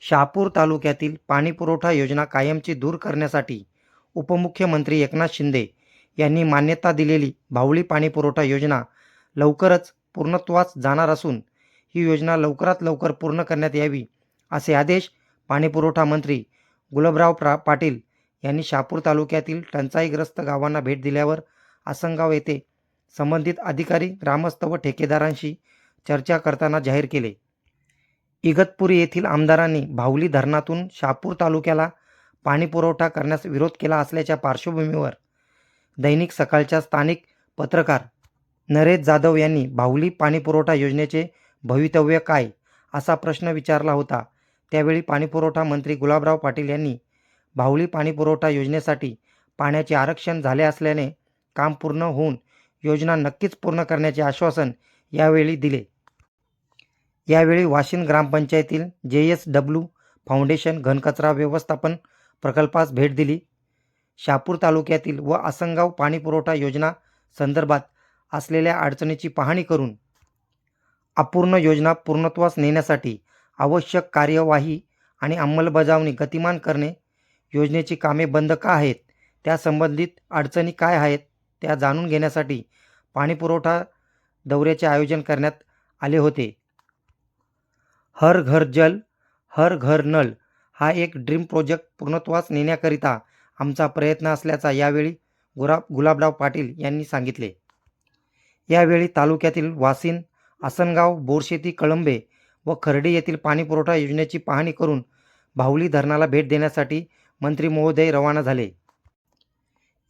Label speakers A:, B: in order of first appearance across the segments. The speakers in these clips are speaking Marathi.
A: शहापूर तालुक्यातील पाणीपुरवठा योजना कायमची दूर करण्यासाठी उपमुख्यमंत्री एकनाथ शिंदे यांनी मान्यता दिलेली भावळी पाणीपुरवठा योजना लवकरच पूर्णत्वास जाणार असून ही योजना लवकरात लवकर पूर्ण करण्यात यावी असे आदेश पाणीपुरवठा मंत्री गुलाबराव प्रा पाटील यांनी शहापूर तालुक्यातील टंचाईग्रस्त गावांना भेट दिल्यावर आसनगाव येथे संबंधित अधिकारी ग्रामस्थ व ठेकेदारांशी चर्चा करताना जाहीर केले. इगतपुरी येथील आमदारांनी भावली धरणातून शहापूर तालुक्याला पाणीपुरवठा करण्यास विरोध केला असल्याच्या पार्श्वभूमीवर दैनिक सकाळच्या स्थानिक पत्रकार नरेश जाधव यांनी भावली पाणीपुरवठा योजनेचे भवितव्य काय असा प्रश्न विचारला होता. त्यावेळी पाणीपुरवठा मंत्री गुलाबराव पाटील यांनी भावली पाणीपुरवठा योजनेसाठी पाण्याचे आरक्षण झाले असल्याने काम पूर्ण होऊन योजना नक्कीच पूर्ण करण्याचे आश्वासन यावेळी दिले. यावेळी वाशिंद ग्रामपंचायतील जे एस डब्ल्यू फाउंडेशन घनकचरा व्यवस्थापन प्रकल्पास भेट दिली. शापूर तालुक्यातील व आसनगाव पाणीपुरवठा योजना संदर्भात असलेल्या अडचणीची पाहणी करून अपूर्ण योजना पूर्णत्वास नेण्यासाठी आवश्यक कार्यवाही आणि अंमलबजावणी गतिमान करणे योजनेची कामे बंद का आहेत त्या संबंधित अडचणी काय आहेत त्या जाणून घेण्यासाठी पाणीपुरवठा दौऱ्याचे आयोजन करण्यात आले होते. हर घर जल हर घर नल हा एक ड्रीम प्रोजेक्ट पूर्णत्वास नेण्याकरिता आमचा प्रयत्न असल्याचा यावेळी गुरा गुलाबराव पाटील यांनी सांगितले. यावेळी तालुक्यातील वासिन आसनगाव बोरशेती कळंबे व खर्डी येथील पाणीपुरवठा योजनेची पाहणी करून भावली धरणाला भेट देण्यासाठी मंत्री महोदय रवाना झाले.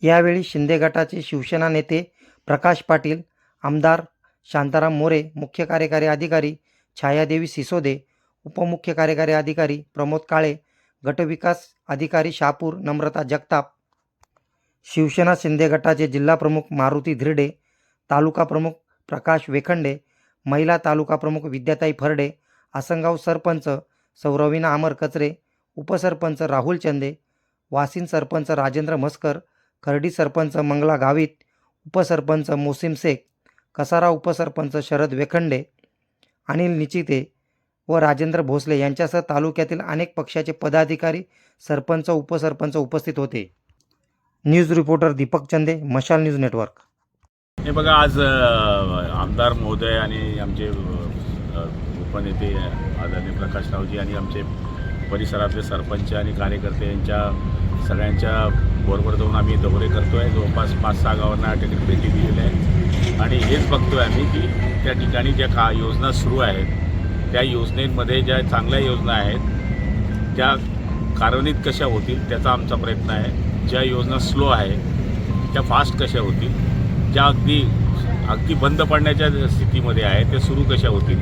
A: यावेळी शिंदे गटाचे शिवसेना नेते प्रकाश पाटील आमदार शांताराम मोरे मुख्य कार्यकारी अधिकारी छायादेवी सिसोदे उपमुख्य कार्यकारी अधिकारी प्रमोद काळे गटविकास अधिकारी शापूर नम्रता जगताप शिवसेना शिंदे गटाचे जिल्हाप्रमुख मारुती धिरडे तालुका प्रमुख प्रकाश वेखंडे महिला तालुका प्रमुख विद्याताई फरडे आसनगाव सरपंच सौरवीना अमर कचरे उपसरपंच राहुल चंदे वासिन सरपंच राजेंद्र म्हस्कर खर्डी सरपंच मंगला गावित उपसरपंच मोसिम शेख कसारा उपसरपंच शरद वेखंडे अनिल निचिते व राजेंद्र भोसले यांच्यासह तालुक्यातील अनेक पक्षाचे पदाधिकारी सरपंच उपसरपंच उपस्थित होते. न्यूज रिपोर्टर दीपक चंदे मशाल न्यूज नेटवर्क.
B: हे बघा आज आमदार महोदय आणि आमचे उपनेते आदरणीय प्रकाशरावजी आणि आमचे परिसरातले सरपंच आणि कार्यकर्ते यांच्या सगळ्यांच्या बरोबर जाऊन आम्ही दौरे करतो आहे जवळपास पाच सहा गावांना टिकीट भेटी दिलेली आहे. आणि हेच बघतो आहे आम्ही की त्या ठिकाणी ज्या का योजना सुरू आहेत त्या योजनेमध्ये ज्या चांगल्या योजना आहेत त्या कार्यान्वित कशा होतील त्याचा आमचा प्रयत्न आहे. ज्या योजना स्लो आहे त्या फास्ट कशा होतील ज्या अगदी अगदी बंद पडण्याच्या स्थितीमध्ये आहे त्या सुरू कशा होतील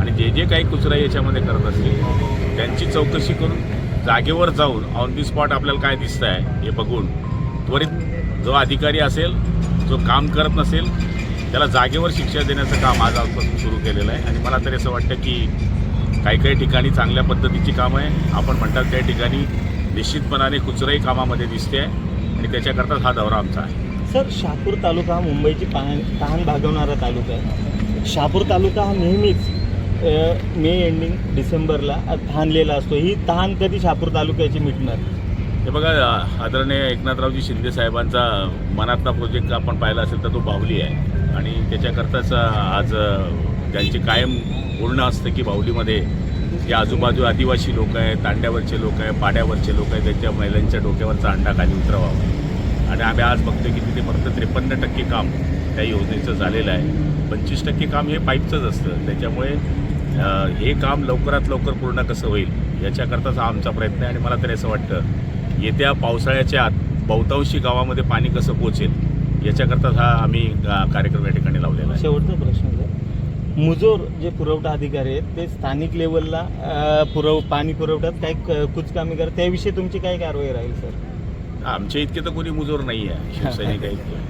B: आणि जे जे काही कुचरा याच्यामध्ये करत असतील त्यांची चौकशी करून जागेवर जाऊन ऑन दी स्पॉट आपल्याला काय दिसतं आहे हे बघून त्वरित जो अधिकारी असेल जो काम करत नसेल त्याला जागेवर शिक्षा देण्याचं काम आज आजपासून सुरू केलेलं आहे. आणि मला तरी असं वाटतं की काही काही ठिकाणी चांगल्या पद्धतीची कामं आहे. आपण म्हणतात काही ठिकाणी निश्चितपणाने कुचराई कामामध्ये दिसते आहे. आणि त्याच्याकरताच हा दौरा आमचा आहे.
C: सर शहापूर तालुका हा मुंबईची तहान तहान भागवणारा तालुका आहे. शहापूर तालुका हा नेहमीच मे एंडिंग डिसेंबरला तहानलेला असतो. ही तहान कधी शहापूर तालुक्याची मिटणार?
B: हे बघा आदरणीय एकनाथरावजी शिंदे साहेबांचा मनातला प्रोजेक्ट आपण पाहिला असेल तर तो बाहुली आहे. आणि त्याच्याकरताच आज त्यांचे कायम बोलणं असतं की बाहुलीमध्ये जे आजूबाजू आदिवासी लोक आहेत तांड्यावरचे लोक आहेत पाड्यावरचे लोक आहेत त्यांच्या महिलांच्या डोक्यावरचा अंडा खाली उतरवावा आणि आम्ही आज बघतो की तिथे फक्त त्रेपन्न टक्के काम त्या योजनेचं झालेलं आहे. पंचवीस टक्के काम हे पाईपचंच असतं. त्याच्यामुळे हे काम लवकरात लवकर पूर्ण कसं होईल याच्याकरताच हा आमचा प्रयत्न आहे. आणि मला तरी असं वाटतं येत्या पावसाळ्याच्या आत बहुतांशी गावामध्ये पाणी कसं पोचेल याच्याकरताच हा आम्ही कार्यक्रम या ठिकाणी लावलेला आहे.
C: शेवटचा प्रश्न मुजोर जे पुरवठा अधिकारी आहेत ते स्थानिक लेवलला पुरव पाणी पुरवठ्यात काही कुचकामी करतात. त्याविषयी तुमची काय कारवाई राहील सर?
B: आमच्या इतके तर कोणी मुजोर नाही आहे शिवसैनिक आहेत.